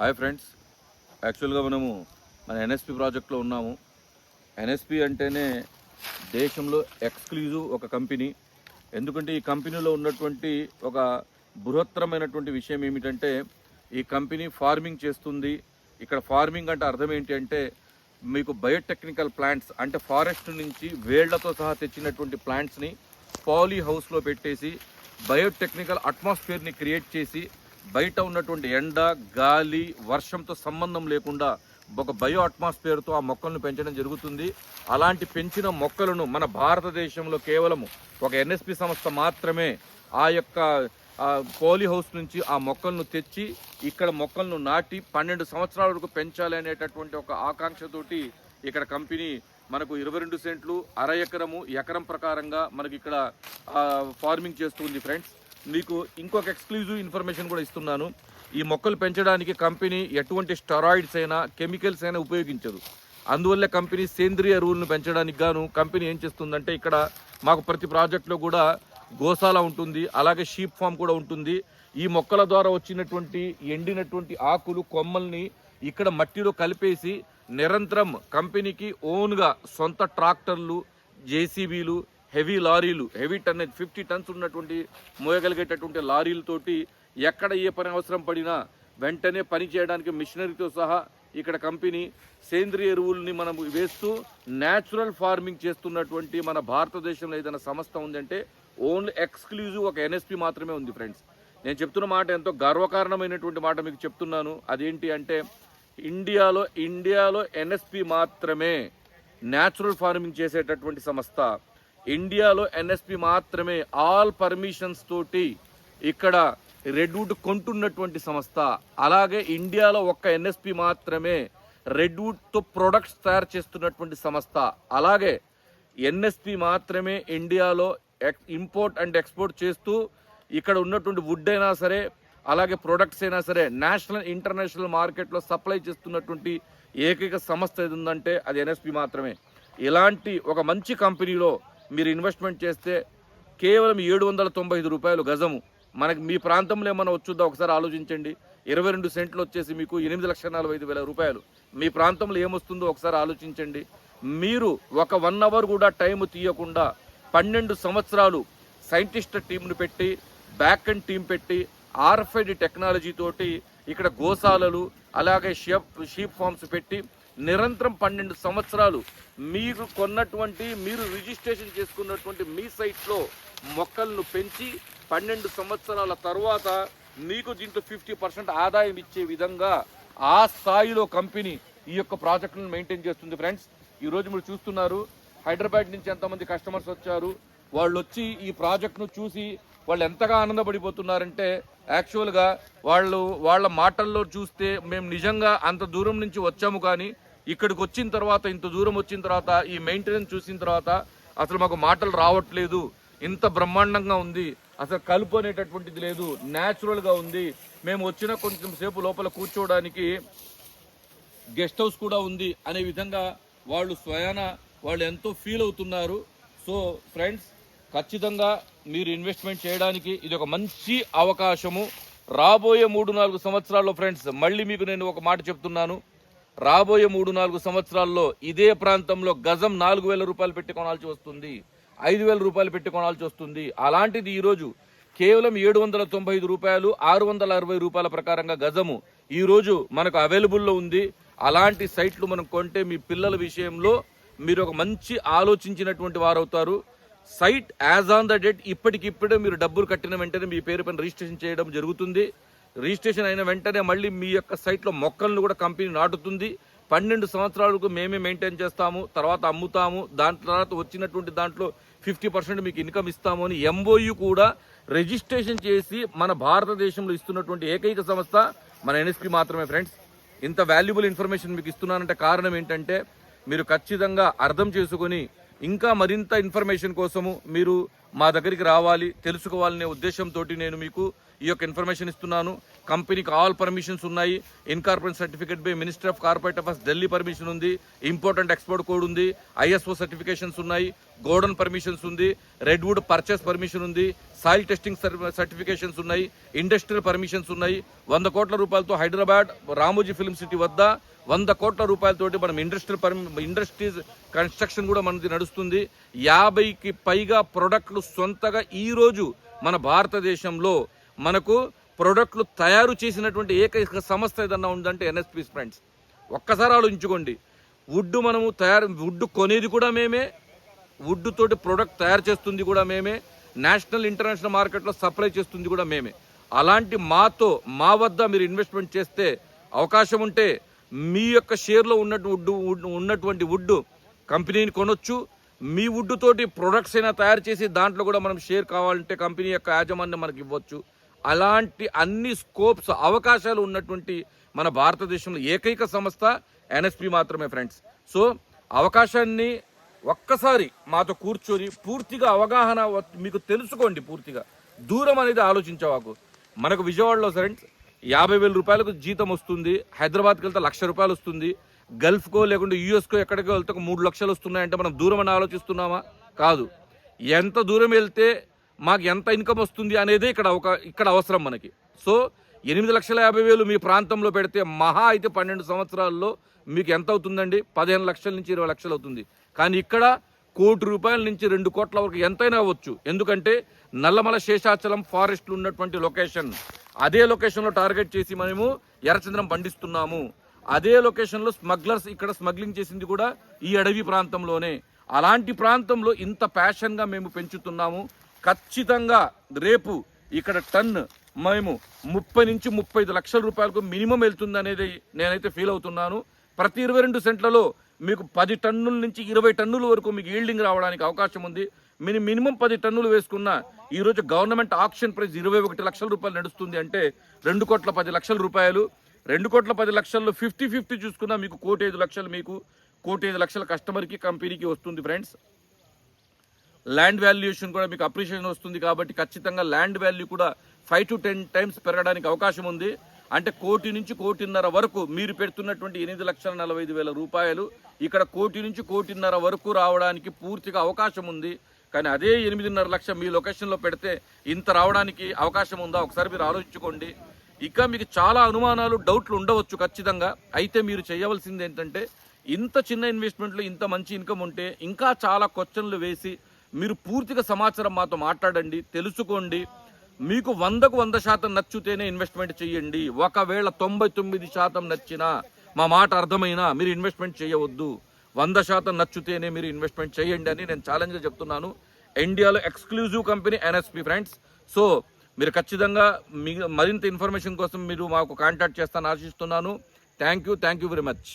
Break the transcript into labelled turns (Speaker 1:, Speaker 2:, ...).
Speaker 1: Hi friends. యాక్చువల్గా మనము మన ఎన్ఎస్పి ప్రాజెక్ట్లో ఉన్నాము. ఎన్ఎస్పి అంటేనే దేశంలో ఎక్స్క్లూజివ్ ఒక కంపెనీ. ఎందుకంటే ఈ కంపెనీలో ఉన్నటువంటి ఒక బృహత్తరమైనటువంటి విషయం ఏమిటంటే ఈ కంపెనీ ఫార్మింగ్ చేస్తుంది. ఇక్కడ ఫార్మింగ్ అంటే అర్థం ఏంటి అంటే మీకు బయోటెక్నికల్ ప్లాంట్స్ అంటే ఫారెస్ట్ నుంచి వేళ్ళతో సహా తెచ్చినటువంటి ప్లాంట్స్ని పాలీ హౌస్లో పెట్టేసి బయోటెక్నికల్ అట్మాస్ఫియర్ని క్రియేట్ చేసి బయట ఉన్నటువంటి ఎండ గాలి వర్షంతో సంబంధం లేకుండా ఒక బయో అట్మాస్ఫియర్తో ఆ మొక్కలను పెంచడం జరుగుతుంది. అలాంటి పెంచిన మొక్కలను మన భారతదేశంలో కేవలము ఒక ఎన్ఎస్పి సంస్థ మాత్రమే ఆ యొక్క ఆ పోలీ హౌస్ నుంచి ఆ మొక్కలను తెచ్చి ఇక్కడ మొక్కలను నాటి పన్నెండు సంవత్సరాల వరకు పెంచాలి అనేటటువంటి ఒక ఆకాంక్షతోటి ఇక్కడ కంపెనీ మనకు ఇరవై రెండు సెంట్లు అర ఎకరము ఎకరం ప్రకారంగా మనకి ఇక్కడ ఫార్మింగ్ చేస్తుంది ఫ్రెండ్స్. మీకు ఇంకొక ఎక్స్క్లూజివ్ ఇన్ఫర్మేషన్ కూడా ఇస్తున్నాను. ఈ మొక్కలు పెంచడానికి కంపెనీ ఎటువంటి స్టెరాయిడ్స్ అయినా కెమికల్స్ అయినా ఉపయోగించదు. అందువల్ల కంపెనీ సేంద్రియ ఎరువులను పెంచడానికి గాను కంపెనీ ఏం చేస్తుందంటే ఇక్కడ మాకు ప్రతి ప్రాజెక్టులో కూడా గోశాల ఉంటుంది అలాగే షీప్ ఫామ్ కూడా ఉంటుంది. ఈ మొక్కల ద్వారా వచ్చినటువంటి ఎండినటువంటి ఆకులు కొమ్మల్ని ఇక్కడ మట్టిలో కలిపేసి నిరంతరం కంపెనీకి ఓన్గా సొంత ట్రాక్టర్లు జేసీబీలు హెవీ లారీలు హెవీ టన్ ఫిఫ్టీ టన్స్ ఉన్నటువంటి మోయగలిగేటటువంటి లారీలతోటి ఎక్కడ ఏ పని అవసరం పడినా వెంటనే పని చేయడానికి మిషనరీతో సహా ఇక్కడ కంపెనీ సేంద్రియ ఎరువుల్ని మనం వేస్తూ న్యాచురల్ ఫార్మింగ్ చేస్తున్నటువంటి మన భారతదేశంలో ఏదైనా సంస్థ ఉందంటే ఓన్లీ ఎక్స్క్లూజివ్ ఒక ఎన్ఎస్పి మాత్రమే ఉంది ఫ్రెండ్స్. నేను చెప్తున్న మాట ఎంతో గర్వకారణమైనటువంటి మాట మీకు చెప్తున్నాను. అదేంటి అంటే ఇండియాలో ఇండియాలో ఎన్ఎస్పి మాత్రమే న్యాచురల్ ఫార్మింగ్ చేసేటటువంటి సంస్థ. ఇండియాలో ఎన్ఎస్పి మాత్రమే ఆల్ పర్మిషన్స్ తోటి ఇక్కడ రెడ్వుడ్ కొంటున్నటువంటి సంస్థ. అలాగే ఇండియాలో ఒక్క ఎన్ఎస్పి మాత్రమే రెడ్వుడ్తో ప్రొడక్ట్స్ తయారు చేస్తున్నటువంటి సంస్థ. అలాగే ఎన్ఎస్పి మాత్రమే ఇండియాలో ఇంపోర్ట్ అండ్ ఎక్స్పోర్ట్ చేస్తూ ఇక్కడ ఉన్నటువంటి వుడ్ అయినా సరే అలాగే ప్రొడక్ట్స్ అయినా సరే నేషనల్ ఇంటర్నేషనల్ మార్కెట్లో సప్లై చేస్తున్నటువంటి ఏకైక సంస్థ ఏది ఉందంటే అది ఎన్ఎస్పి మాత్రమే. ఇలాంటి ఒక మంచి కంపెనీలో మీరు ఇన్వెస్ట్మెంట్ చేస్తే కేవలం ఏడు వందల తొంభై ఐదు రూపాయలు గజము. మనకి మీ ప్రాంతంలో ఏమైనా వచ్చుద్దా? ఒకసారి ఆలోచించండి. ఇరవై రెండు సెంట్లు వచ్చేసి మీకు ఎనిమిది లక్షల నలభై ఐదు వేల రూపాయలు. మీ ప్రాంతంలో ఏమొస్తుందో ఒకసారి ఆలోచించండి. మీరు ఒక వన్ అవర్ కూడా టైం తీయకుండా పన్నెండు సంవత్సరాలు సైంటిస్ట్ టీంను పెట్టి బ్యాక్ అండ్ టీం పెట్టి ఆర్ఎఫ్ఐడి టెక్నాలజీ తోటి ఇక్కడ గోశాలలు అలాగే షీప్ షీప్ ఫార్మ్స్ పెట్టి నిరంతరం పన్నెండు సంవత్సరాలు మీరు కొన్నటువంటి మీరు రిజిస్ట్రేషన్ చేసుకున్నటువంటి మీ సైట్లో మొక్కలను పెంచి పన్నెండు సంవత్సరాల తర్వాత మీకు దీంట్లో ఫిఫ్టీ పర్సెంట్ ఆదాయం ఇచ్చే విధంగా ఆ స్థాయిలో కంపెనీ ఈ యొక్క ప్రాజెక్టులను మెయింటైన్ చేస్తుంది ఫ్రెండ్స్. ఈరోజు మీరు చూస్తున్నారు హైదరాబాద్ నుంచి ఎంతమంది కస్టమర్స్ వచ్చారు వాళ్ళు వచ్చి ఈ ప్రాజెక్ట్ను చూసి వాళ్ళు ఎంతగా ఆనందపడిపోతున్నారంటే యాక్చువల్గా వాళ్ళు వాళ్ళ మాటల్లో చూస్తే మేము నిజంగా అంత దూరం నుంచి వచ్చాము కానీ ఇక్కడికి వచ్చిన తర్వాత ఇంత దూరం వచ్చిన తర్వాత ఈ మెయింటెనెన్స్ చూసిన తర్వాత అసలు మాకు మాటలు రావట్లేదు. ఇంత బ్రహ్మాండంగా ఉంది. అసలు కలుపు అనేటటువంటిది లేదు. న్యాచురల్గా ఉంది. మేము వచ్చిన కొంచెం సేపు లోపల కూర్చోవడానికి గెస్ట్ హౌస్ కూడా ఉంది అనే విధంగా వాళ్ళు స్వయాన వాళ్ళు ఎంతో ఫీల్ అవుతున్నారు. సో ఫ్రెండ్స్ ఖచ్చితంగా మీరు ఇన్వెస్ట్మెంట్ చేయడానికి ఇది ఒక మంచి అవకాశము. రాబోయే మూడు నాలుగు సంవత్సరాల్లో ఫ్రెండ్స్ మళ్ళీ మీకు నేను ఒక మాట చెప్తున్నాను. రాబోయే మూడు నాలుగు సంవత్సరాల్లో ఇదే ప్రాంతంలో గజం నాలుగు వేల రూపాయలు పెట్టి కొనాల్సి వస్తుంది ఐదు వేల రూపాయలు పెట్టి కొనాల్సి వస్తుంది. అలాంటిది ఈరోజు కేవలం ఏడు వందల తొంభై ఐదు రూపాయలు ఆరు వందల అరవై రూపాయల ప్రకారంగా గజము ఈ రోజు మనకు అవైలబుల్లో ఉంది. అలాంటి సైట్లు మనం కొంటే మీ పిల్లల విషయంలో మీరు ఒక మంచి ఆలోచించినటువంటి వారు అవుతారు site as on the date ఇప్పటికిప్పుడే మీరు డబ్బులు కట్టిన వెంటనే మీ పేరు పైన రిజిస్ట్రేషన్ చేయడం జరుగుతుంది. రిజిస్ట్రేషన్ అయిన వెంటనే మళ్ళీ మీ యొక్క సైట్లో మొక్కలను కూడా కంపెనీ నాటుతుంది. పన్నెండు సంవత్సరాలకు మేమే మెయింటైన్ చేస్తాము తర్వాత అమ్ముతాము దాని తర్వాత వచ్చినటువంటి దాంట్లో ఫిఫ్టీ పర్సెంట్ మీకు ఇన్కమ్ ఇస్తాము అని ఎంఓయు కూడా రిజిస్ట్రేషన్ చేసి మన భారతదేశంలో ఇస్తున్నటువంటి ఏకైక సంస్థ మన ఎన్ఎస్పి మాత్రమే ఫ్రెండ్స్. ఇంత వాల్యుబుల్ ఇన్ఫర్మేషన్ మీకు ఇస్తున్నానంటే కారణం ఏంటంటే మీరు ఖచ్చితంగా అర్థం చేసుకొని ఇంకా మరింత ఇన్ఫర్మేషన్ కోసము మీరు మా దగ్గరికి రావాలి తెలుసుకోవాలనే ఉద్దేశంతో నేను మీకు ఈ యొక్క ఇన్ఫర్మేషన్ ఇస్తున్నాను. కంపెనీకి ఆల్ పర్మిషన్స్ ఉన్నాయి. Incorporate certificate by minister of corporate affairs Delhi permission ఉంది. ఇంపార్టెంట్ ఎక్స్పోర్ట్ కోడ్ ఉంది. ఐఎస్ఓ సర్టిఫికేషన్స్ ఉన్నాయి. గోడన్ పర్మిషన్స్ ఉంది. రెడ్వుడ్ పర్చేస్ పర్మిషన్ ఉంది. సాయిల్ టెస్టింగ్ సర్టిఫికేషన్స్ ఉన్నాయి. ఇండస్ట్రియల్ పర్మిషన్స్ ఉన్నాయి. వంద కోట్ల రూపాయలతో హైదరాబాద్ రామోజీ ఫిల్మ్ సిటీ వద్ద వంద కోట్ల రూపాయలతోటి మనం ఇండస్ట్రియల్ పర్మి ఇండస్ట్రీస్ కన్స్ట్రక్షన్ కూడా మనది నడుస్తుంది. యాభైకి పైగా ప్రొడక్ట్లు సొంతగా ఈరోజు మన భారతదేశంలో మనకు ప్రొడక్ట్లు తయారు చేసినటువంటి ఏకైక సంస్థ ఏదన్నా ఉందంటే ఎన్ఎస్పి ఫ్రెండ్స్ ఒక్కసారి ఆలోచించుకోండి. వుడ్ మనము తయారు వుడ్ కొనేది కూడా మేమే వుడ్ తోటి ప్రొడక్ట్ తయారు చేస్తుంది కూడా మేమే నేషనల్ ఇంటర్నేషనల్ మార్కెట్లో సప్లై చేస్తుంది కూడా మేమే. అలాంటి మాతో మా వద్ద మీరు ఇన్వెస్ట్మెంట్ చేస్తే అవకాశం ఉంటే మీ యొక్క షేర్లో ఉన్నట్టు వుడ్ వుడ్- ఉన్నటువంటి వుడ్ కంపెనీని కొనొచ్చు. మీ వుడ్ తోటి ప్రొడక్ట్స్ అయినా తయారు చేసి దాంట్లో కూడా మనం షేర్ కావాలంటే కంపెనీ యొక్క యాజమాన్యం మనకి ఇవ్వచ్చు. అలాంటి అన్ని స్కోప్స్ అవకాశాలు ఉన్నటువంటి మన భారతదేశంలో ఏకైక సంస్థ ఎన్ఎస్పి మాత్రమే ఫ్రెండ్స్. సో అవకాశాన్ని ఒక్కసారి మాతో కూర్చొని పూర్తిగా అవగాహన మీకు తెలుసుకోండి పూర్తిగా. దూరం అనేది ఆలోచించవాకు. మనకు విజయవాడలో ఫ్రెండ్స్ యాభై వేల రూపాయలకు జీతం వస్తుంది హైదరాబాద్కి వెళ్తే లక్ష రూపాయలు వస్తుంది గల్ఫ్కో లేకుంటే యూఎస్కో ఎక్కడికో వెళ్తే ఒక మూడు లక్షలు వస్తున్నాయంటే మనం దూరం అని ఆలోచిస్తున్నామా? కాదు. ఎంత దూరం వెళ్తే మాకు ఎంత ఇన్కమ్ వస్తుంది అనేది ఇక్కడ ఒక ఇక్కడ అవసరం మనకి. సో ఎనిమిది లక్షల యాభై వేలు మీ ప్రాంతంలో పెడితే మహా అయితే పన్నెండు సంవత్సరాల్లో మీకు ఎంత అవుతుందండి? పదిహేను లక్షల నుంచి ఇరవై లక్షలు అవుతుంది. కానీ ఇక్కడ కోటి రూపాయల నుంచి రెండు కోట్ల వరకు ఎంతైనా అవ్వచ్చు. ఎందుకంటే నల్లమల శేషాచలం ఫారెస్ట్లు ఉన్నటువంటి లొకేషన్. అదే లొకేషన్లో టార్గెట్ చేసి మనము ఎర్రచంద్రం పండిస్తున్నాము. అదే లొకేషన్లో స్మగ్లర్స్ ఇక్కడ స్మగ్లింగ్ చేసింది కూడా ఈ అడవి ప్రాంతంలోనే. అలాంటి ప్రాంతంలో ఇంత ప్యాషన్గా మేము పెంచుతున్నాము. ఖచ్చితంగా రేపు ఇక్కడ టన్ మేము ముప్పై నుంచి ముప్పై ఐదు లక్షల రూపాయలకు మినిమం వెళ్తుంది అనేది నేనైతే ఫీల్ అవుతున్నాను. ప్రతి ఇరవై రెండు సెంట్లలో మీకు పది టన్నుల నుంచి ఇరవై టన్నుల వరకు మీకు ఈల్డింగ్ రావడానికి అవకాశం ఉంది. మీరు మినిమం పది టన్నులు వేసుకున్న ఈరోజు గవర్నమెంట్ ఆక్షన్ ప్రైస్ ఇరవై ఒకటి లక్షల రూపాయలు నడుస్తుంది అంటే రెండు కోట్ల పది లక్షల రూపాయలు. రెండు కోట్ల పది లక్షల్లో ఫిఫ్టీ ఫిఫ్టీ చూసుకున్నా మీకు కోటి ఐదు లక్షలు మీకు కోటి ఐదు లక్షల కస్టమర్కి కంపెనీకి వస్తుంది ఫ్రెండ్స్ ల్యాండ్ వాల్యుయేషన్ కూడా మీకు అప్రిషియేషన్ వస్తుంది కాబట్టి ఖచ్చితంగా ల్యాండ్ వాల్యూ కూడా ఫైవ్ టు టెన్ టైమ్స్ పెరగడానికి అవకాశం ఉంది. అంటే కోటి నుంచి కోటిన్నర వరకు మీరు పెడుతున్నటువంటి ఎనిమిది లక్షల నలభై ఐదు వేల రూపాయలు ఇక్కడ కోటి నుంచి కోటిన్నర వరకు రావడానికి పూర్తిగా అవకాశం ఉంది. కానీ అదే ఎనిమిదిన్నర లక్ష మీ లొకేషన్లో పెడితే ఇంత రావడానికి అవకాశం ఉందా? ఒకసారి మీరు ఆలోచించుకోండి. ఇక మీకు చాలా అనుమానాలు డౌట్లు ఉండవచ్చు ఖచ్చితంగా. అయితే మీరు చేయవలసింది ఏంటంటే ఇంత చిన్న ఇన్వెస్ట్మెంట్లో ఇంత మంచి ఇన్కమ్ ఉంటే ఇంకా చాలా క్వశ్చన్లు వేసి మీరు పూర్తిగా సమాచారం మాతో మాట్లాడండి తెలుసుకోండి. మీకు వందకు వంద శాతం నచ్చితేనే ఇన్వెస్ట్మెంట్ చేయండి. ఒకవేళ తొంభై తొమ్మిది శాతం నచ్చినా మా మాట అర్థమైనా మీరు ఇన్వెస్ట్మెంట్ చేయవద్దు. వంద శాతం నచ్చితేనే మీరు ఇన్వెస్ట్మెంట్ చేయండి అని నేను ఛాలెంజ్గా చెప్తున్నాను. ఇండియాలో exclusive company NSP friends so మీరు ఖచ్చితంగా మీ మరింత ఇన్ఫర్మేషన్ కోసం మీరు మాకు కాంటాక్ట్ చేస్తాను ఆశిస్తున్నాను. Thank you thank you very much